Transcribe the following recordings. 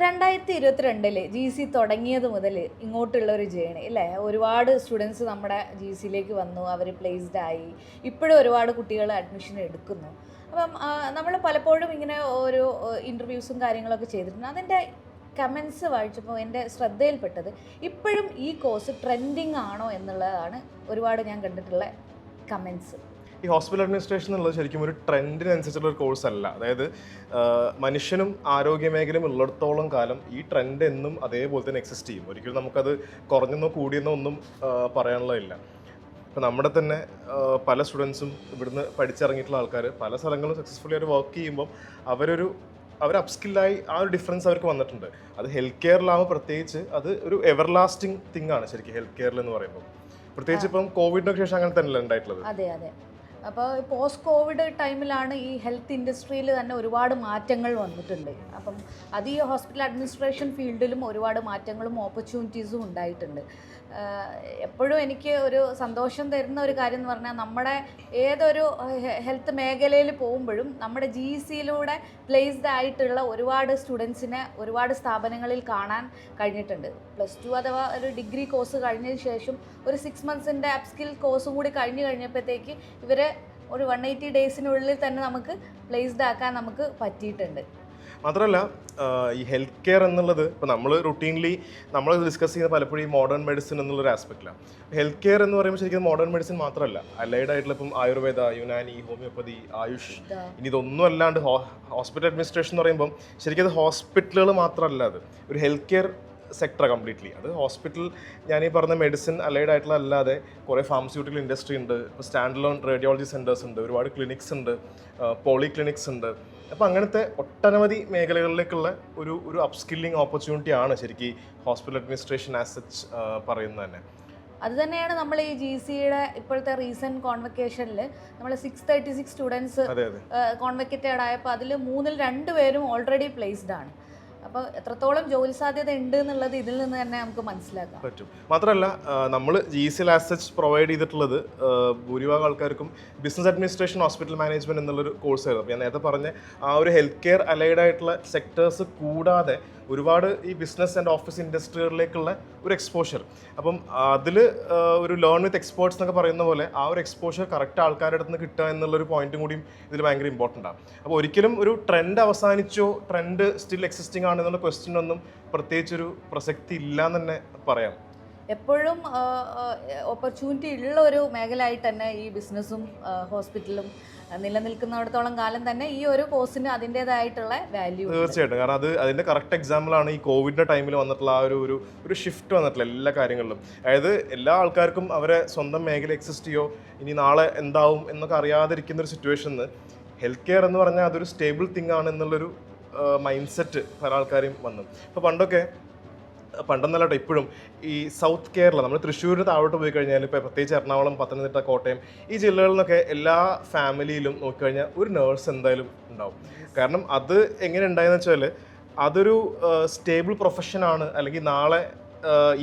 രണ്ടായിരത്തി ഇരുപത്തിരണ്ടിൽ G C തുടങ്ങിയത് മുതൽ ഇങ്ങോട്ടുള്ള ഒരു ജേണി അല്ലേ ഒരുപാട് സ്റ്റുഡൻസ് നമ്മുടെ ജി സിയിലേക്ക് വന്നു അവർ പ്ലേസ്ഡ് ആയി. ഇപ്പോഴും ഒരുപാട് കുട്ടികൾ അഡ്മിഷൻ എടുക്കുന്നു. അപ്പം നമ്മൾ പലപ്പോഴും ഇങ്ങനെ ഓരോ ഇന്റർവ്യൂസും കാര്യങ്ങളൊക്കെ ചെയ്തിട്ടുണ്ട്. അതിന്റെ കമൻസ് വായിച്ചപ്പോൾ എന്റെ ശ്രദ്ധയിൽപ്പെട്ടത് ഇപ്പോഴും ഈ കോഴ്സ് ട്രെൻഡിങ് ആണോ എന്നുള്ളതാണ് ഒരുപാട് ഞാൻ കണ്ടിട്ടുള്ള കമൻസ് ഈ ഹോസ്പിറ്റൽ അഡ്മിനിസ്ട്രേഷൻ എന്നുള്ളത് ശരിക്കും ഒരു ട്രെൻഡിനനുസരിച്ചുള്ള ഒരു കോഴ്സ് അല്ല. അതായത് മനുഷ്യനും ആരോഗ്യ മേഖലയും ഉള്ളിടത്തോളം കാലം ഈ ട്രെൻഡ് എന്നും അതേപോലെ തന്നെ എക്സിസ്റ്റ് ചെയ്യും. ഒരിക്കലും നമുക്കത് കുറഞ്ഞെന്നോ കൂടിയെന്നോ ഒന്നും പറയാനുള്ളതില്ല. ഇപ്പം നമ്മുടെ തന്നെ പല സ്റ്റുഡൻസും ഇവിടുന്ന് പഠിച്ചിറങ്ങിയിട്ടുള്ള ആൾക്കാർ പല സ്ഥലങ്ങളും സക്സസ്ഫുള്ളി അവർ വർക്ക് ചെയ്യുമ്പം അവരൊരു അവർ അപ്സ്കില്ലായി ആ ഒരു ഡിഫറൻസ് അവർക്ക് വന്നിട്ടുണ്ട്. അത് ഹെൽത്ത് കെയറിലാവുമ്പോൾ പ്രത്യേകിച്ച് അത് ഒരു എവർ ലാസ്റ്റിംഗ് തിങ് ആണ് ശരിക്കും ഹെൽത്ത് കെയറിൽ എന്ന് പറയുമ്പോൾ പ്രത്യേകിച്ച് ഇപ്പം കോവിഡിനൊക്കെ ശേഷം അങ്ങനെ തന്നെയല്ല ഉണ്ടായിട്ടുള്ളത്? അപ്പോൾ പോസ്റ്റ് കോവിഡ് ടൈമിലാണ് ഈ ഹെൽത്ത് ഇൻഡസ്ട്രിയിൽ തന്നെ ഒരുപാട് മാറ്റങ്ങൾ വന്നിട്ടുണ്ട്. അപ്പം അത് ഈ ഹോസ്പിറ്റൽ അഡ്മിനിസ്ട്രേഷൻ ഫീൽഡിലും ഒരുപാട് മാറ്റങ്ങളും ഓപ്പർച്യൂണിറ്റീസും ഉണ്ടായിട്ടുണ്ട്. എപ്പോഴും എനിക്ക് ഒരു സന്തോഷം തരുന്ന ഒരു കാര്യം എന്ന് പറഞ്ഞാൽ നമ്മുടെ ഏതൊരു ഹെൽത്ത് മേഖലയിൽ പോകുമ്പോഴും നമ്മുടെ ജി സിയിലൂടെ പ്ലേസ്ഡ് ആയിട്ടുള്ള ഒരുപാട് സ്റ്റുഡൻസിനെ ഒരുപാട് സ്ഥാപനങ്ങളിൽ കാണാൻ കഴിഞ്ഞിട്ടുണ്ട്. പ്ലസ് ടു അഥവാ ഒരു ഡിഗ്രി കോഴ്സ് കഴിഞ്ഞതിന് ശേഷം ഒരു സിക്സ് മന്ത്സിന്റെ അപ്സ്കിൽ കോഴ്സും കൂടി കഴിഞ്ഞ് കഴിഞ്ഞപ്പോഴത്തേക്ക് ഇവരെ ഒരു വൺ എയ്റ്റി ഡേയ്സിനുള്ളിൽ തന്നെ നമുക്ക് പ്ലേസ്ഡ് ആക്കാൻ നമുക്ക് പറ്റിയിട്ടുണ്ട്. മാത്രമല്ല ഈ ഹെൽത്ത് കെയർ എന്നുള്ളത് ഇപ്പോൾ നമ്മൾ റുട്ടീൻലി നമ്മൾ ഡിസ്കസ് ചെയ്യുന്ന പലപ്പോഴും ഈ മോഡേൺ മെഡിസിൻ എന്നുള്ളൊരു ആസ്പെക്റ്റിലാണ് ഹെൽത്ത് കെയർ എന്ന് പറയുമ്പോൾ ശരിക്കും മോഡേൺ മെഡിസിൻ മാത്രമല്ല. അലൈഡ് ആയിട്ടുള്ള ഇപ്പം ആയുർവേദ യുനാനി ഹോമിയോപ്പതി ആയുഷ്. ഇനി ഇതൊന്നും അല്ലാണ്ട് ഹോസ്പിറ്റൽ അഡ്മിനിസ്ട്രേഷൻ എന്ന് പറയുമ്പോൾ ശരിക്കും അത് ഹോസ്പിറ്റലുകൾ മാത്രമല്ല അത്. ഒരു ഹെൽത്ത് കെയർ സെക്ടർ കംപ്ലീറ്റ്ലി അത് ഹോസ്പിറ്റൽ ഞാൻ ഈ പറഞ്ഞ മെഡിസിൻ അലൈഡ് ആയിട്ടുള്ള അല്ലാതെ കുറേ ഫാർമസ്യൂട്ടിക്കൽ ഇൻഡസ്ട്രി ഉണ്ട്. ഇപ്പോൾ സ്റ്റാൻഡ് ലോൺ റേഡിയോളജി സെന്റേഴ്സ് ഉണ്ട് ഒരുപാട് ക്ലിനിക്സ് ഉണ്ട് പോളി ക്ലിനിക്സ് ഉണ്ട്. അപ്പോൾ അങ്ങനത്തെ ഒട്ടനവധി മേഖലകളിലേക്കുള്ള ഒരു ഒരു അപ്സ്കില്ലിംഗ് ഓപ്പർച്യൂണിറ്റി ആണ് ശരിക്കും ഹോസ്പിറ്റൽ അഡ്മിനിസ്ട്രേഷൻ ആസ് സച്ച് പറയുന്നത് തന്നെ. അത് തന്നെയാണ് നമ്മൾ ഈ ജി സിയുടെ ഇപ്പോഴത്തെ റീസെന്റ് കോൺവെക്കേഷനിൽ നമ്മൾ six thirty six students convocated ആയപ്പോൾ അതിൽ മൂന്നിൽ രണ്ട് പേരും ഓൾറെഡി പ്ലേസ്ഡ് ആണ്. അപ്പോൾ എത്രത്തോളം ജോലി സാധ്യത ഉണ്ട് എന്നുള്ളത് ഇതിൽ നിന്ന് തന്നെ നമുക്ക് മനസ്സിലാക്കാം. പറ്റും. മാത്രമല്ല നമ്മൾ ജി സി ലാസച്ച് പ്രൊവൈഡ് ചെയ്തിട്ടുള്ളത് ഭൂരിഭാഗം ആൾക്കാർക്കും ബിസിനസ് അഡ്മിനിസ്ട്രേഷൻ ഹോസ്പിറ്റൽ മാനേജ്മെന്റ് എന്നുള്ളൊരു കോഴ്സ് ആയിരുന്നു. ഞാൻ നേരത്തെ പറഞ്ഞ ആ ഒരു ഹെൽത്ത് കെയർ അലൈഡ് ആയിട്ടുള്ള സെക്ടേഴ്സ് കൂടാതെ ഒരുപാട് ഈ ബിസിനസ് ആൻഡ് ഓഫീസ് ഇൻഡസ്ട്രികളിലേക്കുള്ള ഒരു എക്സ്പോഷർ അപ്പം അതിൽ ഒരു ലേൺ വിത്ത് എക്സ്പേർട്സ് എന്നൊക്കെ പറയുന്ന പോലെ ആ ഒരു എക്സ്പോഷർ കറക്റ്റ് ആൾക്കാരുടെ അടുത്ത് നിന്ന് കിട്ടുക എന്നുള്ളൊരു പോയിന്റും കൂടിയും ഇതിൽ ഭയങ്കര ഇമ്പോർട്ടന്റ് ആണ്. അപ്പോൾ ഒരിക്കലും ഒരു ട്രെൻഡ് അവസാനിച്ചോ ട്രെൻഡ് സ്റ്റിൽ എക്സിസ്റ്റിംഗ് ആണ് എന്നുള്ള ക്വസ്റ്റ്യൻ ഒന്നും പ്രത്യേകിച്ചൊരു പ്രസക്തി ഇല്ല എന്ന് തന്നെ പറയാം എപ്പോഴും ഓപ്പർച്യൂണിറ്റി ഉള്ള ഒരു മേഖലയായിട്ട് തന്നെ ഈ ബിസിനസ്സും ഹോസ്പിറ്റലും നിലനിൽക്കുന്നിടത്തോളം കാലം തന്നെ ഈ ഒരു കോഴ്സിന് അതിന്റെതായിട്ടുള്ള വാല്യൂ തീർച്ചയായിട്ടും. കാരണം അത് അതിന്റെ കറക്റ്റ് എക്സാമ്പിൾ ആണ് ഈ കോവിഡിന്റെ ടൈമിൽ വന്നിട്ടുള്ള ആ ഒരു ഒരു ഒരു ഷിഫ്റ്റ് വന്നിട്ടുള്ള എല്ലാ കാര്യങ്ങളിലും. അതായത് എല്ലാ ആൾക്കാർക്കും അവരെ സ്വന്തം മേഖല എക്സിസ്റ്റ് ചെയ്യോ ഇനി നാളെ എന്താവും എന്നൊക്കെ അറിയാതിരിക്കുന്ന ഒരു സിറ്റുവേഷനിൽ ഹെൽത്ത് കെയർ എന്ന് പറഞ്ഞാൽ അതൊരു സ്റ്റേബിൾ തിങ് ആണ് എന്നുള്ളൊരു മൈൻഡ് സെറ്റ് പല ആൾക്കാരെയും വന്നു. ഇപ്പോൾ പണ്ടൊക്കെ പണ്ടെന്നല്ല ഇപ്പോഴും ഈ സൗത്ത് കേരള നമ്മൾ തൃശ്ശൂരിന് താഴോട്ട് പോയി കഴിഞ്ഞാൽ ഇപ്പോൾ പ്രത്യേകിച്ച് എറണാകുളം പത്തനംതിട്ട കോട്ടയം ഈ ജില്ലകളിൽ നിന്നൊക്കെ എല്ലാ ഫാമിലിയിലും നോക്കിക്കഴിഞ്ഞാൽ ഒരു നേഴ്സ് എന്തായാലും ഉണ്ടാവും. കാരണം അത് എങ്ങനെ ഉണ്ടായെന്ന് വെച്ചാൽ അതൊരു സ്റ്റേബിൾ പ്രൊഫഷനാണ് അല്ലെങ്കിൽ നാളെ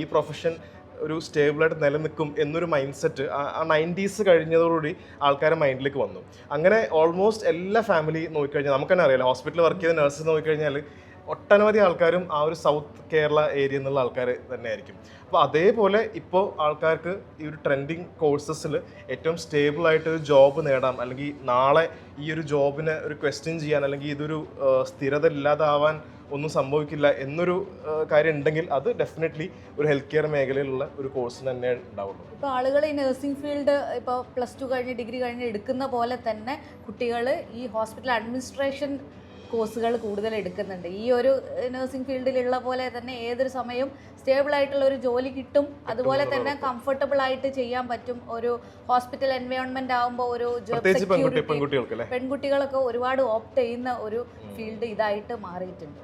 ഈ പ്രൊഫഷൻ ഒരു സ്റ്റേബിളായിട്ട് നിലനിൽക്കും എന്നൊരു മൈൻഡ് സെറ്റ് ആ നയന്റീസ് കഴിഞ്ഞതോടുകൂടി ആൾക്കാരെ മൈൻഡിലേക്ക് വന്നു. അങ്ങനെ ഓൾമോസ്റ്റ് എല്ലാ ഫാമിലി നോക്കിക്കഴിഞ്ഞാൽ നമുക്ക് തന്നെ അറിയാലോ ഹോസ്പിറ്റലിൽ വർക്ക് ചെയ്ത നഴ്സസ് നോക്കിക്കഴിഞ്ഞാൽ ഒട്ടനവധി ആൾക്കാരും ആ ഒരു സൗത്ത് കേരള ഏരിയ എന്നുള്ള ആൾക്കാർ തന്നെയായിരിക്കും. അപ്പോൾ അതേപോലെ ഇപ്പോൾ ആൾക്കാർക്ക് ഈ ഒരു ട്രെൻഡിങ് കോഴ്സസിൽ ഏറ്റവും സ്റ്റേബിളായിട്ട് ഒരു ജോബ് നേടാം അല്ലെങ്കിൽ നാളെ ഈ ഒരു ജോബിനെ ഒരു ക്വസ്റ്റ്യൻ ചെയ്യാൻ അല്ലെങ്കിൽ ഇതൊരു സ്ഥിരത ഇല്ലാതാവാൻ ഒന്നും സംഭവിക്കില്ല എന്നൊരു കാര്യം ഉണ്ടെങ്കിൽ അത് ഡെഫിനറ്റ്ലി ഒരു ഹെൽത്ത് കെയർ മേഖലയിലുള്ള ഒരു കോഴ്സ് തന്നെ ഉണ്ടാവുള്ളൂ. ഇപ്പോൾ ആളുകൾ ഈ നഴ്സിംഗ് ഫീൽഡ് ഇപ്പോൾ പ്ലസ് ടു കഴിഞ്ഞ് ഡിഗ്രി കഴിഞ്ഞ് എടുക്കുന്ന പോലെ തന്നെ കുട്ടികൾ ഈ ഹോസ്പിറ്റൽ അഡ്മിനിസ്ട്രേഷൻ കോഴ്സുകൾ കൂടുതൽ എടുക്കുന്നുണ്ട്. ഈ ഒരു നഴ്സിംഗ് ഫീൽഡിലുള്ള പോലെ തന്നെ ഏതൊരു സമയവും സ്റ്റേബിൾ ആയിട്ടുള്ള ഒരു ജോലി കിട്ടും. അതുപോലെ തന്നെ കംഫർട്ടബിൾ ആയിട്ട് ചെയ്യാൻ പറ്റും. ഒരു ഹോസ്പിറ്റൽ എൻവയോൺമെന്റ് ആകുമ്പോൾ ഒരു പെൺകുട്ടികളൊക്കെ ഒരുപാട് ഓപ്റ്റ് ചെയ്യുന്ന ഒരു ഫീൽഡ് ഇതായിട്ട് മാറിയിട്ടുണ്ട്.